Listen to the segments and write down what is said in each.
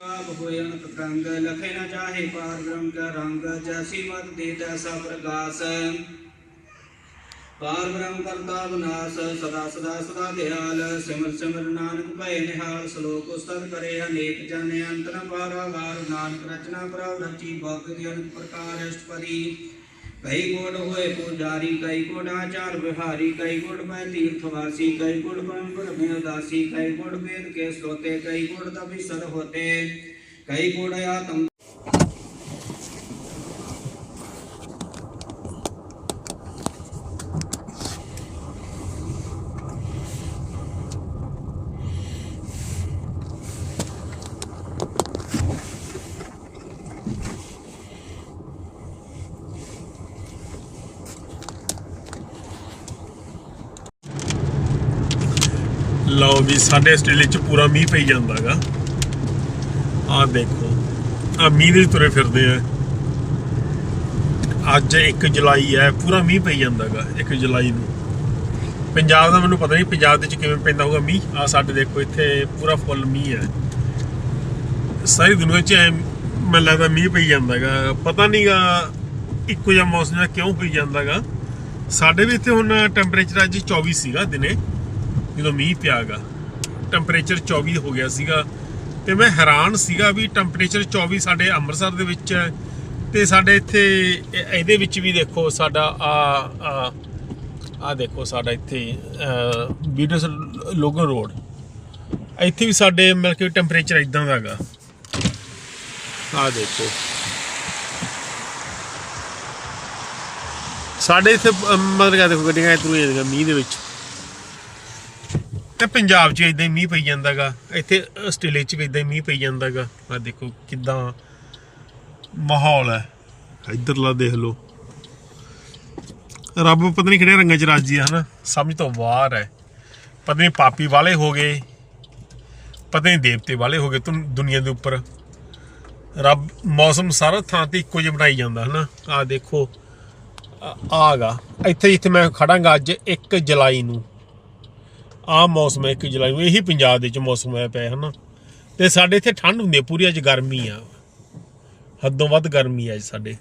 ਆਪ ਹੋਏ ਅਨਕ ਲਖੇ ਨ ਚਾਹੇ ਪਾਰ ਬ੍ਰਹਮ ਕਾ ਰੰਗ ਜੈਸੀ ਮਤ ਦੇ ਤੈਸਾ ਪ੍ਰਗਾਸ ਪਾਰ ਬ੍ਰਹਮ ਕਰਤਾ ਵਿਨਾਸ਼ ਸਦਾ ਸਦਾ ਸਦਾ ਦਿਆਲ। ਸਿਮਰ ਸਿਮਰ ਨਾਨਕ ਭੈ ਨਿਹਾਲ, ਸ਼ਲੋਕ ਉਸਤਤ ਕਰੇ ਅਨੇਕ ਜਨ ਅੰਤ ਨ ਨਾਨਕ ਰਚਨਾ ਪ੍ਰਭ ਰਚੀ, ਭਗਤ ਅਨੰਤ ਪ੍ਰਕਾਰ ਅਸ਼ਟਪਦੀ। ਕਈ ਕੋਟ ਹੋਏ ਪੁਜਾਰੀ, ਕਈ ਕੋਟ ਆਚਾਰ ਵਿਹਾਰੀ, ਕਈ ਕੋਟ ਮੈਂ ਤੀਰਥ ਵਾਸੀ ਕਈ ਕੋਟ ਬੰਪਰ ਮੈਂ ਉਦਾਸੀ, ਕਈ ਕੋਟ ਵੇਦ ਕੇ ਸੋਤੇ, ਕਈ ਕੋਟ ਤਪਿਸਰ ਹੋਤੇ, ਕਈ ਕੋਟ ਆਤਮ ਲਓ ਵੀ ਸਾਡੇ ਆਸਟ੍ਰੇਲੀਆ ਚ ਪੂਰਾ ਮੀਂਹ ਪਈ ਜਾਂਦਾਗਾ ਆਹ ਦੇਖੋ ਆ ਮੀਂਹ ਦੇ ਤੁਰੇ ਫਿਰਦੇ ਆ। ਅੱਜ 1 ਜੁਲਾਈ ਹੈ, ਪੂਰਾ ਮੀਂਹ ਪਈ ਜਾਂਦਾਗਾ 1 ਜੁਲਾਈ ਨੂੰ। ਪੰਜਾਬ ਦਾ ਮੈਨੂੰ ਪਤਾ ਨਹੀਂ, ਪੰਜਾਬ ਦੇ ਵਿੱਚ ਕਿਵੇਂ ਪੈਂਦਾ ਹੋਊਗਾ ਮੀਂਹ। ਆ ਸਾਡੇ ਦੇਖੋ, ਇੱਥੇ ਪੂਰਾ ਫੁੱਲ ਮੀਂਹ ਹੈ। ਸਾਰੀ ਦੁਨੀਆ 'ਚ ਮੈਨੂੰ ਲੱਗਦਾ ਮੀਂਹ ਪਈ ਜਾਂਦਾਗਾ ਪਤਾ ਨਹੀਂਗਾ ਇੱਕੋ ਜਿਹਾ ਮੌਸਮ ਕਿਉਂ ਪਈ ਜਾਂਦਾਗਾ ਸਾਡੇ ਵੀ ਇੱਥੇ ਹੁਣ ਟੈਂਪਰੇਚਰ ਅੱਜ 24 ਸੀਗਾ ਦਿਨੇ। ਜਦੋਂ ਮੀਂਹ ਪਿਆਗਾ ਟੈਂਪਰੇਚਰ 24 ਹੋ ਗਿਆ ਸੀਗਾ ਤੇ ਮੈਂ ਹੈਰਾਨ ਸੀਗਾ ਵੀ ਟੈਂਪਰੇਚਰ 24 ਸਾਡੇ ਅੰਮ੍ਰਿਤਸਰ ਦੇ ਵਿੱਚ ਹੈ ਤੇ ਸਾਡੇ ਇੱਥੇ ਇਹਦੇ ਵਿੱਚ ਵੀ ਦੇਖੋ ਸਾਡਾ ਆ ਆ ਦੇਖੋ ਸਾਡਾ ਇੱਥੇ ਬੀਟਸ ਲੋਗਨ ਰੋਡ ਇੱਥੇ ਵੀ ਸਾਡੇ ਮਤਲਬ ਕਿ ਟੈਂਪਰੇਚਰ ਇਦਾਂ ਦਾ ਹੈਗਾ ਆ ਦੇਖੋ। ਸਾਡੇ ਇੱਥੇ ਮਤਲਬ ਕਿ ਦੇਖੋ ਗੱਡੀਆਂ ਇਧਰੋਂ ਹੀ ਜਾਂਦੀਆਂ ਮੀਂਹ ਦੇ ਵਿੱਚ। ਤੇ ਪੰਜਾਬ 'ਚ ਇਦਾਂ ਹੀ ਮੀਂਹ ਪਈ ਜਾਂਦਾਗਾ। ਇੱਥੇ ਆਸਟ੍ਰੇਲੀਆ 'ਚ ਵੀ ਇਦਾਂ ਹੀ ਮੀਂਹ ਪਈ ਜਾਂਦਾਗਾ। ਆ ਦੇਖੋ ਕਿਦਾਂ ਮਾਹੌਲ ਹੈ। ਇੱਧਰਲਾ ਦੇਖ ਲਓ। ਰੱਬ ਪਤਾ ਨਹੀਂ ਕਿਹੜੇ ਰੰਗਾਂ 'ਚ ਰਾਜੀ ਹੈ ਹਨਾ? ਸਮਝ ਤੋਂ ਬਾਹਰ ਹੈ। ਪਤਾ ਨਹੀਂ ਪਾਪੀ ਵਾਲੇ ਹੋ ਗਏ। ਪਤਾ ਨਹੀਂ ਦੇਵਤੇ ਵਾਲੇ ਹੋ ਗਏ ਤੁਮ ਦੁਨੀਆ ਦੇ ਉੱਪਰ। ਰੱਬ ਮੌਸਮ ਸਾਰਾ ਥਾਂ ਤੇ ਇੱਕੋ ਜਿਹਾ ਬਣਾਈ ਜਾਂਦਾ, ਹਨਾ? ਆ ਦੇਖੋ। ਆ- ਆਗਾ ਇੱਥੇ ਜਿੱਥੇ ਮੈਂ ਖੜਾਂਗਾ ਅੱਜ 1 ਜੁਲਾਈ ਨੂੰ। ਆ ਮੌਸਮ ਹੈ 1 ਜੁਲਾਈ ਨੂੰ, ਇਹੀ ਪੰਜਾਬ ਦੇ ਵਿੱਚ ਮੌਸਮ ਹੋਇਆ ਪਿਆ ਹੈ ਹਨਾ ਤੇ ਸਾਡੇ ਇੱਥੇ ਠੰਡ ਹੁੰਦੀ ਹੈ, ਪੂਰੀ ਅੱਜ ਗਰਮੀ ਆ। ਹੱਦੋਂ ਵੱਧ ਗਰਮੀ ਆ ਅੱਜ ਸਾਡੇ।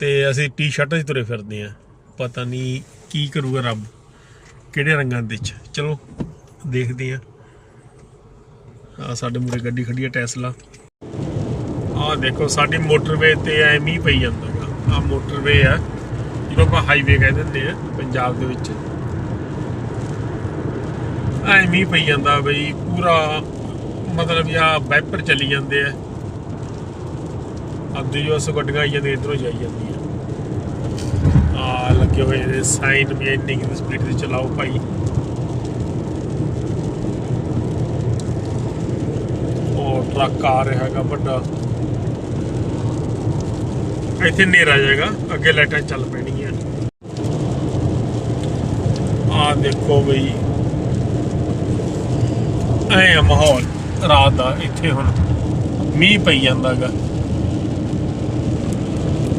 ਤੇ ਅਸੀਂ ਟੀ-ਸ਼ਰਟਾਂ 'ਚ ਤੁਰੇ ਫਿਰਦੇ ਆ ਪਤਾ ਨਹੀਂ ਕੀ ਕਰੂਗਾ ਰੱਬ, ਕਿਹੜੇ ਰੰਗਾਂ ਦੇ ਵਿੱਚ। ਚਲੋ, ਦੇਖਦੇ ਆ ਆ ਸਾਡੇ ਮੂਰੇ ਗੱਡੀ ਖੜੀ ਹੈ ਟੈਸਲਾ। ਆ ਦੇਖੋ, ਸਾਡੀ ਮੋਟਰਵੇ ਤੇ ਐ ਮੀਂਹ ਪਈ ਜਾਂਦਾ ਆ ਮੋਟਰਵੇ ਆ, ਜਿਹਨੂੰ ਆਪਾਂ ਹਾਈਵੇ ਕਹਿ ਦਿੰਦੇ ਆ ਪੰਜਾਬ ਦੇ ਵਿੱਚ। ਐ ਮੀਂਹ ਪਈ ਜਾਂਦਾ ਬਈ, ਪੂਰਾ ਮਤਲਬ ਆ ਵਾਈਪਰ ਚੱਲੀ ਜਾਂਦੇ ਆ। ਅੱਧੀ ਜੋ ਸੋ ਗੱਡੀਆਂ ਆਈ ਜਾਂਦੀਆਂ ਇਧਰੋਂ ਜਾਈ ਜਾਂਦੀਆਂ ਆ। ਲੱਗੇ ਹੋਏ ਨੇ ਸਾਈਨ ਵੀ ਇੰਨੀ ਕਿ ਸਪੀਡ ਤੇ ਚਲਾਓ ਭਾਈ। ਉਹ ਟਰੱਕ ਆ ਰਿਹਾ ਹੈਗਾ ਵੱਡਾ। ਇੱਥੇ ਹਨੇਰਾ ਜਾਏਗਾ ਅੱਗੇ ਲਾਈਟਾਂ ਚੱਲ ਪੈਣਗੀਆਂ। ਆ ਦੇਖੋ ਬਈ ਐ ਆ ਮਾਹੌਲ ਰਾਤ ਦਾ ਇੱਥੇ ਹੁਣ ਮੀਂਹ ਪਈ ਜਾਂਦਾਗਾ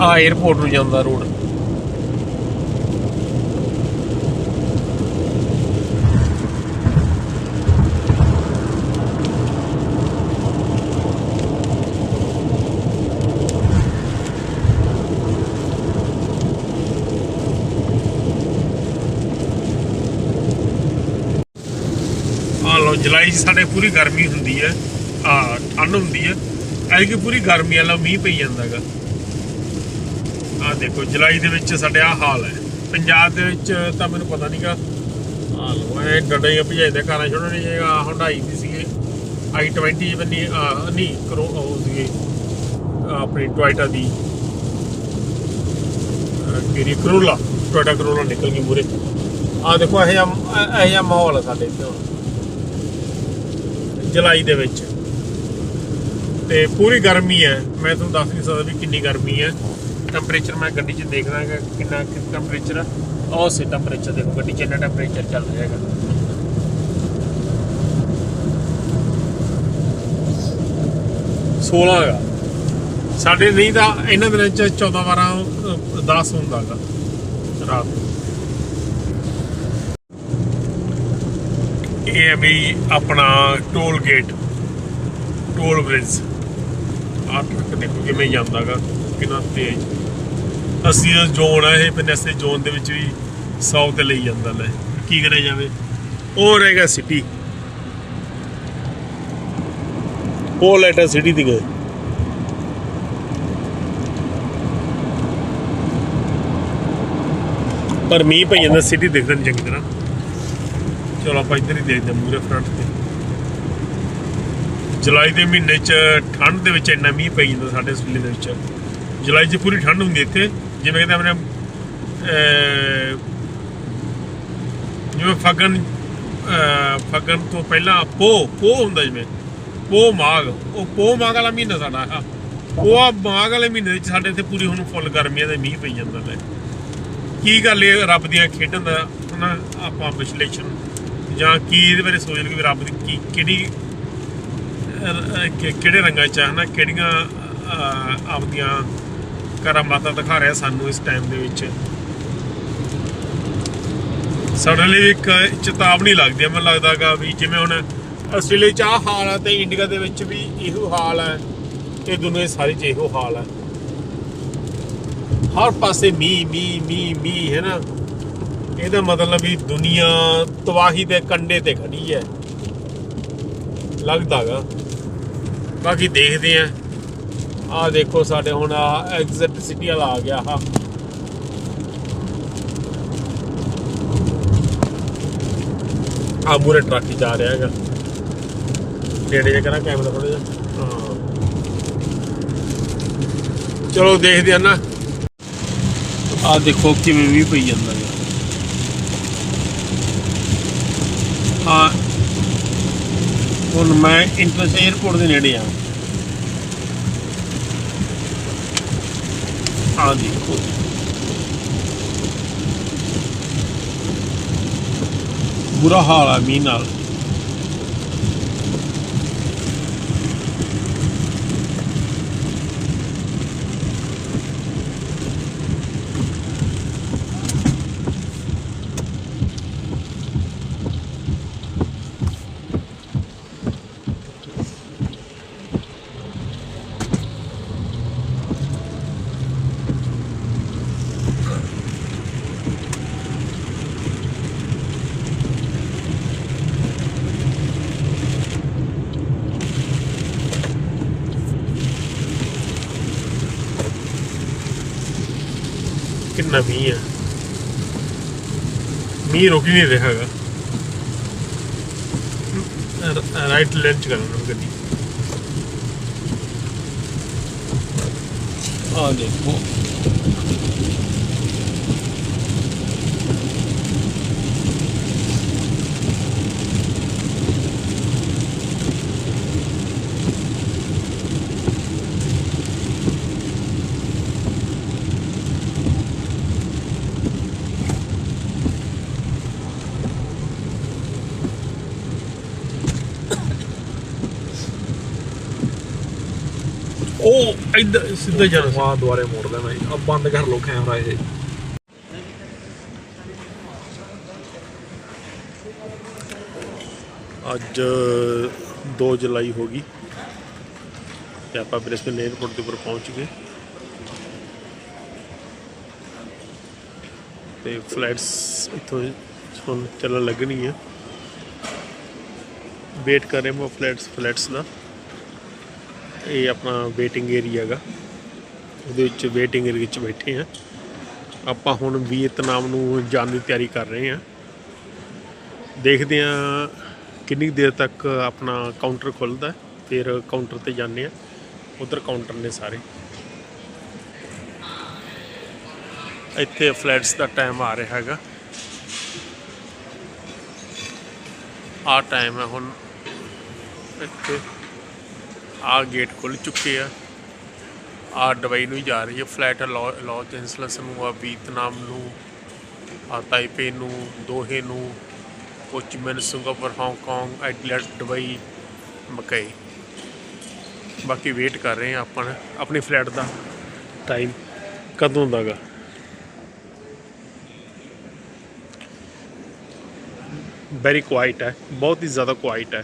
ਆ 에어ਪੋਰਟ ਨੂੰ ਜਾਂਦਾ ਰੋਡ ਜੁਲਾਈ 'ਚ ਸਾਡੇ ਪੂਰੀ ਗਰਮੀ ਹੁੰਦੀ ਹੈ ਆ ਠੰਡ ਹੁੰਦੀ ਹੈ, ਐਤਕੀ ਪੂਰੀ ਗਰਮੀ ਵਾਲਾ ਮੀਂਹ ਪਈ ਜਾਂਦਾਗਾ ਆ ਦੇਖੋ, ਜੁਲਾਈ ਦੇ ਵਿੱਚ ਸਾਡੇ ਆ ਹਾਲ ਹੈ। ਪੰਜਾਬ ਦੇ ਵਿੱਚ ਤਾਂ ਮੈਨੂੰ ਪਤਾ ਨਹੀਂਗਾ ਆ ਲੋ ਐ ਡੱਡੇ ਭਜਾਈਦੇ ਕਾਰਾਂ ਛੋੜਨ ਨਹੀਂ ਜਾਏਗਾ ਹੁੰਡਾਈ ਦੀ ਸੀਗੇ i20 ਬੰਨੀ ਨਹੀਂ ਕਰੋ ਉਹ ਸੀਗੇ ਆਪਣੀ ਟੋਇਟਾ ਦੀ। ਅਹ ਕਰੋਲਾ ਟੋਇਟਾ ਕਰੋਲਾ ਨਿਕਲ ਗਈ ਮੂਰੇ। ਆ ਦੇਖੋ, ਇਹ ਜਿਹਾ ਇਹ ਜਿਹਾ ਮਾਹੌਲ ਹੈ ਸਾਡੇ ਇੱਥੇ ਹੁਣ। ਜੁਲਾਈ ਦੇ ਵਿੱਚ। ਤੇ ਪੂਰੀ ਗਰਮੀ ਹੈ। ਮੈਂ ਤੁਹਾਨੂੰ ਦੱਸ ਨਹੀਂ ਸਕਦਾ ਵੀ ਕਿੰਨੀ ਗਰਮੀ ਹੈ। ਟੈਂਪਰੇਚਰ ਮੈਂ ਗੱਡੀ 'ਚ ਦੇਖਦਾ ਹੈਗਾ ਕਿੰਨਾ ਟੈਂਪਰੇਚਰ ਹੈ ਉਹ ਸੇ ਟੈਂਪਰੇਚਰ ਦੇਖੋ, ਗੱਡੀ 'ਚ ਇੰਨਾ ਟੈਂਪਰੇਚਰ ਚੱਲ ਰਿਹਾ ਹੈਗਾ। ਸੋਲਾਂ ਹੈਗਾ। ਸਾਡੇ ਨਹੀਂ ਤਾਂ ਇਹਨਾਂ ਦਿਨਾਂ 'ਚ 14 12 10 ਹੁੰਦਾ ਹੈਗਾ। ਰਾਤ ਨੂੰ। ਇਹ ਹੈ ਵੀ ਆਪਣਾ ਟੋਲ ਗੇਟ ਟੋਲ ਬ੍ਰਿਜ ਆ ਟਰੱਕ ਦੇਖੋ ਕਿਵੇਂ ਜਾਂਦਾਗਾ, ਕਿੰਨਾ ਤੇਜ਼। ਅਸੀਂ ਜ਼ੋਨ ਆ ਇਹ ਪਨੈਸੇ ਜ਼ੋਨ ਦੇ ਵਿੱਚ ਵੀ 100 ਤੇ ਲਈ ਜਾਂਦਾ ਲੈ ਕੀ ਕਰਿਆ ਜਾਵੇ? ਉਹ ਰਹੇਗਾ ਸਿਟੀ ਉਹ ਲੈਟਰ ਸਿਟੀ ਦੀ ਗਏ ਪਰ ਮੀਂਹ ਪਈ ਜਾਂਦਾ ਸਿਟੀ ਦਿਖਦਾ ਚੰਗੀ ਤਰ੍ਹਾਂ। ਚਲੋ ਆਪਾਂ ਇੱਧਰ ਹੀ ਦੇਖਦੇ ਹਾਂ ਮੂਰੇ ਫਰੰਟ ਤੇ। ਜੁਲਾਈ ਦੇ ਮਹੀਨੇ 'ਚ ਠੰਡ ਦੇ ਵਿੱਚ ਇੰਨਾ ਮੀਂਹ ਪਈ ਜਾਂਦਾ ਸਾਡੇ ਇਸ ਦੇ ਵਿੱਚ। ਜੁਲਾਈ 'ਚ ਪੂਰੀ ਠੰਡ ਹੁੰਦੀ ਇੱਥੇ। ਜਿਵੇਂ ਕਹਿੰਦੇ ਆਪਣੇ ਜਿਵੇਂ ਫਗਨ ਅਹ, ਫਗਨ ਤੋਂ ਪਹਿਲਾਂ ਪੋ ਪੋ ਹੁੰਦਾ ਜਿਵੇਂ। ਪੋ ਮਾਘ। ਉਹ ਪੋ ਮਾਘ ਵਾਲਾ ਮਹੀਨਾ ਸਾਡਾ। ਆ ਉਹ ਆ ਮਾਘ ਵਾਲੇ ਮਹੀਨੇ ਵਿੱਚ ਸਾਡੇ ਇੱਥੇ ਪੂਰੀ ਹੁਣ ਫੁੱਲ ਗਰਮੀਆਂ ਦੇ ਮੀਂਹ ਪਈ ਜਾਂਦਾ ਲੈ ਕੀ ਗੱਲ ਇਹ ਰੱਬ ਦੀਆਂ ਖੇਡਾਂ ਦਾ ਹਨਾ ਆਪਾਂ ਵਿਸ਼ਲੇਸ਼ਣ ਜਾਂ ਕੀ ਇਹਦੇ ਬਾਰੇ ਸੋਚ ਲਓ ਕਿ ਰੱਬ ਦੀ ਕੀ ਕਿਹੜੀ ਕਿਹੜੇ ਰੰਗਾਂ ਚ ਆ ਹਨਾ? ਕਿਹੜੀਆਂ ਅਹ, ਆਪਦੀਆਂ ਕਰਾਮਾਤਾਂ ਦਿਖਾ ਰਿਹਾ ਸਾਨੂੰ ਇਸ ਟਾਈਮ ਦੇ ਵਿੱਚ? ਸਾਡੇ ਲਈ ਇੱਕ ਚੇਤਾਵਨੀ ਲੱਗਦੀ ਹੈ ਮੈਨੂੰ ਲੱਗਦਾਗਾ ਵੀ ਜਿਵੇਂ ਹੁਣ ਆਸਟ੍ਰੇਲੀਆ ਚ ਆਹ ਹਾਲ ਹੈ ਤੇ ਇੰਡੀਆ ਦੇ ਵਿੱਚ ਵੀ ਇਹੋ ਹਾਲ ਹੈ ਤੇ ਦੁਨੀਆ ਸਾਰੀ ਚ ਇਹੋ ਹਾਲ ਹੈ ਹਰ ਪਾਸੇ ਮੀਂਹ ਮੀਂਹ ਮੀਂਹ ਮੀਂਹ ਹੈ ਨਾ ਇਹਦਾ ਮਤਲਬ ਵੀ ਦੁਨੀਆ ਤਬਾਹੀ ਦੇ ਕੰਢੇ ਤੇ ਖੜੀ ਹੈ। ਲੱਗਦਾਗਾ ਬਾਕੀ ਦੇਖਦੇ ਆ ਆ ਦੇਖੋ ਸਾਡੇ ਹੁਣ ਆ ਐਗਜ਼ਿਟ ਸਿਟੀ ਵਾਲਾ ਆ ਗਿਆ ਆ ਆ ਮੂਰੇ ਟਰੱਕ ਹੀ ਜਾ ਰਿਹਾ ਹੈਗਾ। ਨੇੜੇ ਜਿਹਾ ਕਰਾਂ ਕੈਮਰਾ ਥੋੜਾ ਜਿਹਾ। ਚਲੋ ਦੇਖਦੇ ਆ ਨਾ। ਆ ਦੇਖੋ ਕਿਵੇਂ ਵੀ ਪਈ ਜਾਂਦਾ ਹੈ ਹਾਂ ਹੁਣ ਮੈਂ ਇੰਟਰਸ 에어ਪੋਰਟ ਦੇ ਨੇੜੇ ਆ। ਆ ਦੇਖੋ। ਬੁਰਾ ਹਾਲ ਆ ਮੀਂਹ ਨਾਲ। ਕਿੰਨਾ ਮੀਂਹ ਆ। ਮੀਂਹ ਰੁਕ ਹੀ ਨਹੀਂ ਰਿਹਾ ਹੈਗਾ। ਰਾਈਟ ਲੈਂਚ ਕਰਨਾ ਗੱਡੀ। ਆ ਦੇਖੋ। ਉਹ ਇੱਧਰ ਸਿੱਧਾ ਜਾਣਾ ਸੀ। ਆ ਦੁਆਰੇ ਮੋੜ ਲੈਣਾ ਜੀ। ਆ ਬੰਦ ਕਰ ਲਓ ਕੈਮਰਾ ਇਹ। ਅੱਜ 2 ਜੁਲਾਈ ਹੋ ਗਈ ਤੇ ਆਪਾਂ ਬ੍ਰਿਸਬਨ 에ਅਰਪੋਰਟ ਦੇ ਉੱਪਰ ਪਹੁੰਚ ਗਏ। ਤੇ ਫਲਾਈਟਸ ਇੱਥੋਂ ਹੁਣ ਚੱਲਣ ਲੱਗਣੀ ਆ ਵੇਟ ਕਰ ਰਹੇ ਹਾਂ ਫਲਾਈਟਸ ਫਲਾਈਟਸ ਦਾ। ਇਹ ਆਪਣਾ ਵੇਟਿੰਗ ਏਰੀਆ ਹੈਗਾ। ਉਹਦੇ ਵਿੱਚ ਵੇਟਿੰਗ ਏਰੀਆ ਵਿੱਚ ਬੈਠੇ ਆ ਆਪਾਂ ਹੁਣ ਵੀਅਤਨਾਮ ਨੂੰ ਜਾਣ ਦੀ ਤਿਆਰੀ ਕਰ ਰਹੇ ਆ ਦੇਖਦੇ ਆ ਕਿੰਨੀ ਕੁ ਦੇਰ ਤੱਕ ਆਪਣਾ ਕਾਊਂਟਰ ਖੁੱਲਦਾ ਫਿਰ ਕਾਊਂਟਰ ਤੇ ਜਾਂਦੇ ਆ ਉਧਰ ਕਾਊਂਟਰ ਨੇ ਸਾਰੇ। ਇੱਥੇ ਫਲੈਟਸ ਦਾ ਟਾਈਮ ਆ ਰਿਹਾ ਹੈਗਾ। ਆ ਟਾਈਮ ਹੈ ਹੁਣ ਇੱਥੇ। ਆ ਗੇਟ ਖੁੱਲ ਚੁੱਕੇ ਆ। ਆ ਦੁਬਈ ਨੂੰ ਹੀ ਜਾ ਰਹੀ ਹੈ ਫਲਾਈਟ ਲਾਸ ਐਂਜਲਸ ਨੂੰ, ਆ ਵੀਤਨਾਮ ਨੂੰ, ਆ ਤਾਈਪੇ ਨੂੰ, ਦੋਹੇ ਨੂੰ ਕੋਚੀਮਨ Singapore, Hong Kong, Adelaide Dubai ਮਕਈ। ਬਾਕੀ ਵੇਟ ਕਰ ਰਹੇ ਆ ਆਪਾਂ ਆਪਣੇ ਫਲੈਟ ਦਾ। ਟਾਈਮ ਕਦੋਂ ਦਾਗਾ? ਵੈਰੀ ਕੁਆਇਟ ਹੈ। ਬਹੁਤ ਹੀ ਜ਼ਿਆਦਾ ਕੁਆਇਟ ਹੈ।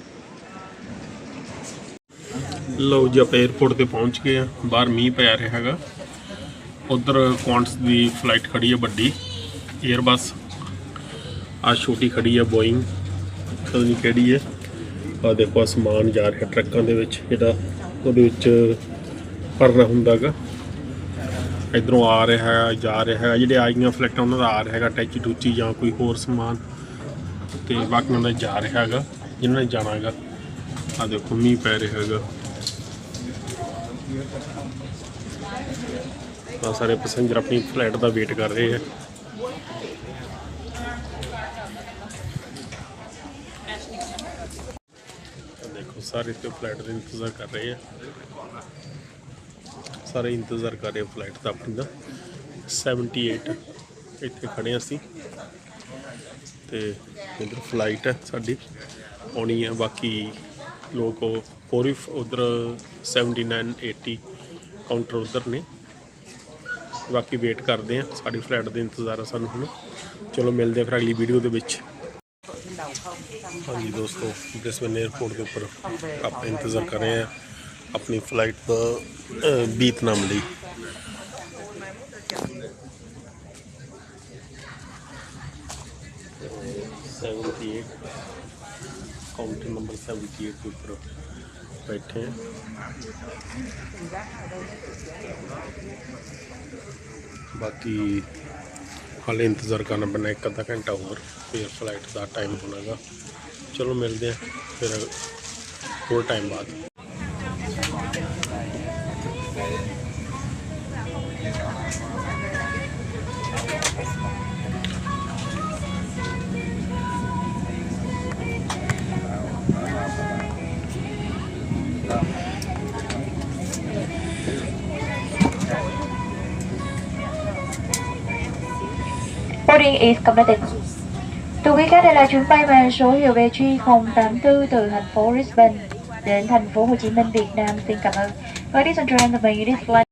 ਲਓ ਜੀ, ਆਪਾਂ 에어ਪੋਰਟ ਤੇ ਪਹੁੰਚ ਗਏ ਆ ਬਾਹਰ ਮੀਂਹ ਪੈ ਰਿਹਾ ਹੈਗਾ। ਉਧਰ ਕੁਆਂਟਸ ਦੀ ਫਲਾਈਟ ਖੜੀ ਹੈ ਵੱਡੀ। 에ਅਰਬਸ ਆ ਛੋਟੀ ਖੜੀ ਹੈ ਬੋਇੰਗ ਪਤਾ ਨਹੀਂ ਕਿਹੜੀ ਹੈ। ਆ ਦੇਖੋ ਆ ਸਮਾਨ ਜਾ ਰਿਹਾ ਟਰੱਕਾਂ ਦੇ ਵਿੱਚ। ਜਿਹੜਾ ਉਹਦੇ ਵਿੱਚ ਭਰਨਾ ਹੁੰਦਾਗਾ ਇਧਰੋਂ ਆ ਰਿਹਾ ਜਾ ਰਿਹਾ ਹੈ। ਜਿਹੜੇ ਆਈਆਂ ਫਲੈਕਟਾਂ ਉਹਨਾਂ ਦਾ ਆ ਰਿਹਾ ਹੈਗਾ, ਟੈਚੀ ਟੂਚੀ ਜਾਂ ਕੋਈ ਹੋਰ ਸਮਾਨ। ਤੇ ਬਾਕੀ ਉਹਨਾਂ ਦਾ ਜਾ ਰਿਹਾ ਹੈਗਾ। ਜਿਹਨਾਂ ਨੇ ਜਾਣਾ ਹੈਗਾ। ਆ ਦੇਖੋ, ਮੀਂਹ ਪੈ ਰਿਹਾ ਹੈਗਾ। ਆ ਸਾਰੇ ਪੈਸੇਂਜਰ ਆਪਣੀ ਫਲਾਈਟ ਦਾ ਵੇਟ ਕਰ ਰਹੇ ਹੈ ਦੇਖੋ, ਸਾਰੇ ਤੇ ਫਲਾਈਟ ਦਾ ਇੰਤਜ਼ਾਰ ਕਰ ਰਹੇ ਹੈ ਸਾਰੇ ਇੰਤਜ਼ਾਰ ਕਰ ਰਹੇ ਫਲਾਈਟ ਦਾ ਆਪਣੀ ਦਾ। 78 ਇੱਥੇ ਖੜੇ ਅਸੀਂ। ਤੇ ਇਧਰ ਫਲਾਈਟ ਹੈ ਸਾਡੀ। ਆਉਣੀ ਹੈ ਬਾਕੀ ਲੋਕ ਉਹ पोरिफ उधर 7980 काउंटर उधर ने। बाकी वेट करते हैं साड़ी फ्लैट का इंतज़ार है सू चलो मिलते फिर अगली वीडियो के हाँ जी दोस्तों ब्रिस्बेन एयरपोर्ट के उपर आप इंतज़ार कर रहे हैं अपनी फ़्लाइट बीतनाम ली। Seventy eight counter number seventy eight के उपर। ਬੈਠੇ ਬਾਕੀ ਹਾਲੇ ਇੰਤਜ਼ਾਰ ਕਰਨਾ ਪੈਣਾ ਇੱਕ ਅੱਧਾ ਘੰਟਾ ਹੋਰ, ਫਿਰ ਫਲਾਈਟ ਦਾ ਟਾਈਮ ਹੋਣਾਗਾ ਚਲੋ ਮਿਲਦੇ ਆ, ਫਿਰ ਹੋਰ ਟਾਈਮ ਬਾਅਦ। Boarding is completed. Thưa quý khách, đây là chuyến bay mang số hiệu VG084 từ thành phố Brisbane đến thành phố Hồ Chí Minh, Việt Nam. Xin cảm ơn. Ladies and gentlemen, this flight